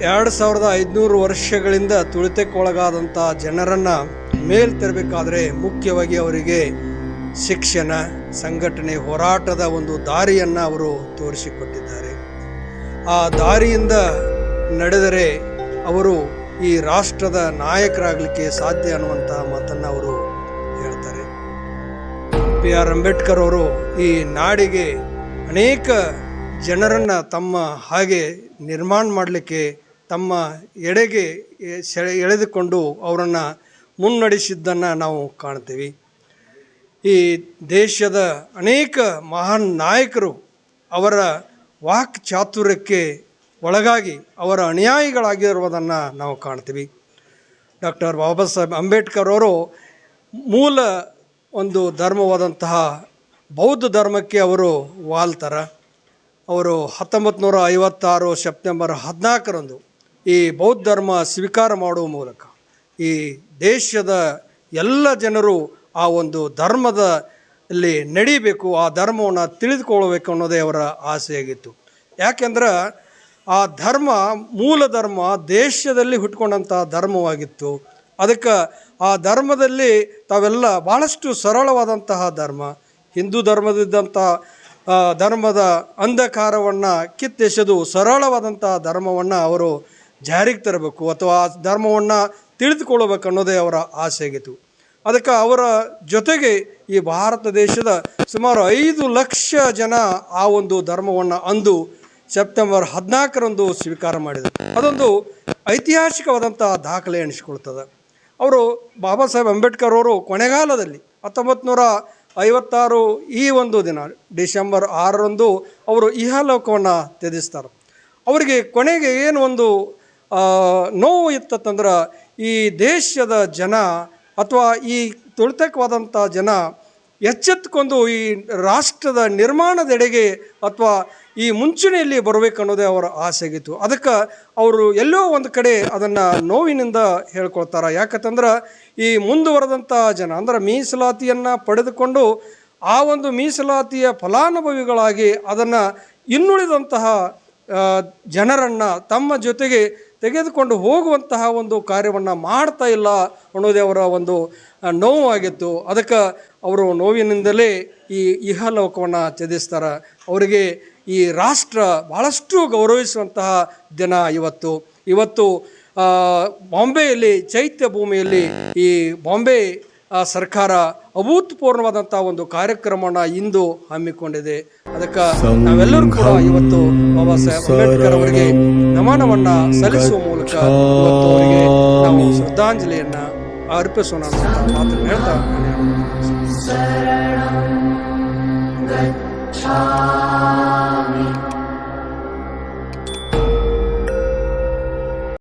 ಎರಡು ಸಾವಿರದ ಐದುನೂರು ವರ್ಷಗಳಿಂದ ತುಳಿತಕ್ಕೊಳಗಾದಂಥ ಜನರನ್ನು ಮೇಲ್ ತರಬೇಕಾದ್ರೆ ಮುಖ್ಯವಾಗಿ ಅವರಿಗೆ ಶಿಕ್ಷಣ, ಸಂಘಟನೆ ಹೋರಾಟದ ಒಂದು ದಾರಿಯನ್ನು ಅವರು ತೋರಿಸಿಕೊಟ್ಟಿದ್ದಾರೆ. ಆ ದಾರಿಯಿಂದ ನಡೆದರೆ ಅವರು ಈ ರಾಷ್ಟ್ರದ ನಾಯಕರಾಗಲಿಕ್ಕೆ ಸಾಧ್ಯ ಅನ್ನುವಂಥ ಮಾತನ್ನು ಅವರು ಹೇಳ್ತಾರೆ. ಬಿ ಆರ್ ಅಂಬೇಡ್ಕರ್ ಅವರು ಈ ನಾಡಿಗೆ ಅನೇಕ ಜನರನ್ನು ತಮ್ಮ ಹಾಗೆ ನಿರ್ಮಾಣ ಮಾಡಲಿಕ್ಕೆ ತಮ್ಮ ಎಡೆಗೆ ಸೆಳೆ, ಎಳೆದುಕೊಂಡು ಅವರನ್ನು ಮುನ್ನಡೆಸಿದ್ದನ್ನು ನಾವು ಕಾಣ್ತೀವಿ. ಈ ದೇಶದ ಅನೇಕ ಮಹಾನ್ ನಾಯಕರು ಅವರ ವಾಕ್ ಚಾತುರ್ಯಕ್ಕೆ ಒಳಗಾಗಿ ಅವರ ಅನುಯಾಯಿಗಳಾಗಿರುವುದನ್ನು ನಾವು ಕಾಣ್ತೀವಿ. ಡಾಕ್ಟರ್ ಬಾಬಾ ಸಾಹೇಬ್ ಅಂಬೇಡ್ಕರ್ ಅವರು ಮೂಲ ಒಂದು ಧರ್ಮವಾದಂತಹ ಬೌದ್ಧ ಧರ್ಮಕ್ಕೆ ಅವರು ವಾಲ್ತಾರ. ಅವರು ಹತ್ತೊಂಬತ್ತು ನೂರ ಐವತ್ತಾರು ಸೆಪ್ಟೆಂಬರ್ ಹದಿನಾಲ್ಕರಂದು ಈ ಬೌದ್ಧ ಧರ್ಮ ಸ್ವೀಕಾರ ಮಾಡುವ ಮೂಲಕ ಈ ದೇಶದ ಎಲ್ಲ ಜನರು ಆ ಒಂದು ಧರ್ಮದ ಅಲ್ಲಿ ನಡೀಬೇಕು, ಆ ಧರ್ಮವನ್ನು ತಿಳಿದುಕೊಳ್ಳಬೇಕು ಅನ್ನೋದೇ ಅವರ ಆಸೆಯಾಗಿತ್ತು. ಯಾಕೆಂದ್ರೆ ಆ ಧರ್ಮ ಮೂಲ ಧರ್ಮ ದೇಶದಲ್ಲಿ ಹುಟ್ಕೊಂಡಂಥ ಧರ್ಮವಾಗಿತ್ತು. ಅದಕ್ಕೆ ಆ ಧರ್ಮದಲ್ಲಿ ತಾವೆಲ್ಲ ಭಾಳಷ್ಟು ಸರಳವಾದಂತಹ ಧರ್ಮ. ಹಿಂದೂ ಧರ್ಮದಿದ್ದಂಥ ಧರ್ಮದ ಅಂಧಕಾರವನ್ನು ಕಿತ್ತೆಸೆದು ಸರಳವಾದಂಥ ಧರ್ಮವನ್ನು ಅವರು ಜಾರಿಗೆ ತರಬೇಕು ಅಥವಾ ಆ ಧರ್ಮವನ್ನು ತಿಳಿದುಕೊಳ್ಳಬೇಕು ಅನ್ನೋದೇ ಅವರ ಆಸೆಯಾಗಿತ್ತು ಅದಕ್ಕೆ ಅವರ ಜೊತೆಗೆ ಈ ಭಾರತ ದೇಶದ ಸುಮಾರು ಐದು ಲಕ್ಷ ಜನ ಆ ಒಂದು ಧರ್ಮವನ್ನು ಅಂದು ಸೆಪ್ಟೆಂಬರ್ ಹದಿನಾಲ್ಕರಂದು ಸ್ವೀಕಾರ ಮಾಡಿದರು. ಅದೊಂದು ಐತಿಹಾಸಿಕವಾದಂಥ ದಾಖಲೆ ಅನಿಸಿಕೊಳ್ತದೆ ಅವರು ಬಾಬಾ ಸಾಹೇಬ್ ಅಂಬೇಡ್ಕರ್ ಅವರು ಕೊನೆಗಾಲದಲ್ಲಿ ಹತ್ತೊಂಬತ್ತು ಐವತ್ತಾರು ಈ ಒಂದು ದಿನ ಡಿಸೆಂಬರ್ ಆರರಂದು ಅವರು ಇಹಲೋಕವನ್ನು ತ್ಯಜಿಸ್ತಾರೆ. ಅವರಿಗೆ ಕೊನೆಗೆ ಏನು ಒಂದು ನೋವು ಇತ್ತಂದ್ರೆ ಈ ದೇಶದ ಜನ ಅಥವಾ ಈ ತುಳಿತಕ್ಕವಾದಂಥ ಜನ ಎಚ್ಚೆತ್ಕೊಂಡು ಈ ರಾಷ್ಟ್ರದ ನಿರ್ಮಾಣದೆಡೆಗೆ ಅಥವಾ ಈ ಮುಂಚೂಣಿಯಲ್ಲಿ ಬರಬೇಕು ಅನ್ನೋದೇ ಅವರ ಆಸೆಗಿತ್ತು. ಅದಕ್ಕೆ ಅವರು ಎಲ್ಲೋ ಒಂದು ಕಡೆ ಅದನ್ನು ನೋವಿನಿಂದ ಹೇಳ್ಕೊಳ್ತಾರೆ. ಯಾಕಂತಂದ್ರೆ ಈ ಮುಂದುವರೆದಂಥ ಜನ, ಅಂದರೆ ಮೀಸಲಾತಿಯನ್ನು ಪಡೆದುಕೊಂಡು ಆ ಒಂದು ಮೀಸಲಾತಿಯ ಫಲಾನುಭವಿಗಳಾಗಿ ಅದನ್ನು ಇನ್ನುಳಿದಂತಹ ಜನರನ್ನು ತಮ್ಮ ಜೊತೆಗೆ ತೆಗೆದುಕೊಂಡು ಹೋಗುವಂತಹ ಒಂದು ಕಾರ್ಯವನ್ನು ಮಾಡ್ತಾ ಇಲ್ಲ ಅನ್ನೋದೇ ಅವರ ಒಂದು ನೋವಾಗಿತ್ತು. ಅದಕ್ಕೆ ಅವರು ನೋವಿನಿಂದಲೇ ಈ ಇಹಲೋಕವನ್ನು ತ್ಯಜಿಸ್ತಾರೆ. ಅವರಿಗೆ ಈ ರಾಷ್ಟ್ರ ಭಾಳಷ್ಟು ಗೌರವಿಸುವಂತಹ ದಿನ ಇವತ್ತು. ಇವತ್ತು ಬಾಂಬೆಯಲ್ಲಿ, ಚೈತ್ಯ ಭೂಮಿಯಲ್ಲಿ ಈ ಬಾಂಬೆ ಸರ್ಕಾರ ಅಭೂತಪೂರ್ಣವಾದಂಥ ಒಂದು ಕಾರ್ಯಕ್ರಮವನ್ನು ಇಂದು ಹಮ್ಮಿಕೊಂಡಿದೆ. ಅದಕ್ಕೆ ನಾವೆಲ್ಲರೂ ಕೂಡ ಇವತ್ತು ಬಾಬಾ ಸಾಹೇಬ್ ಅಂಬೇಡ್ಕರ್ ಅವರಿಗೆ ನಮನವನ್ನ ಸಲ್ಲಿಸುವ ಮೂಲಕ ಇವತ್ತು ಅವರಿಗೆ ನಾವು ಶ್ರದ್ಧಾಂಜಲಿಯನ್ನ ಅರ್ಪಿಸೋಣ ಅಂತ ಮಾತನ್ನು ಹೇಳ್ತಾ ನಾನು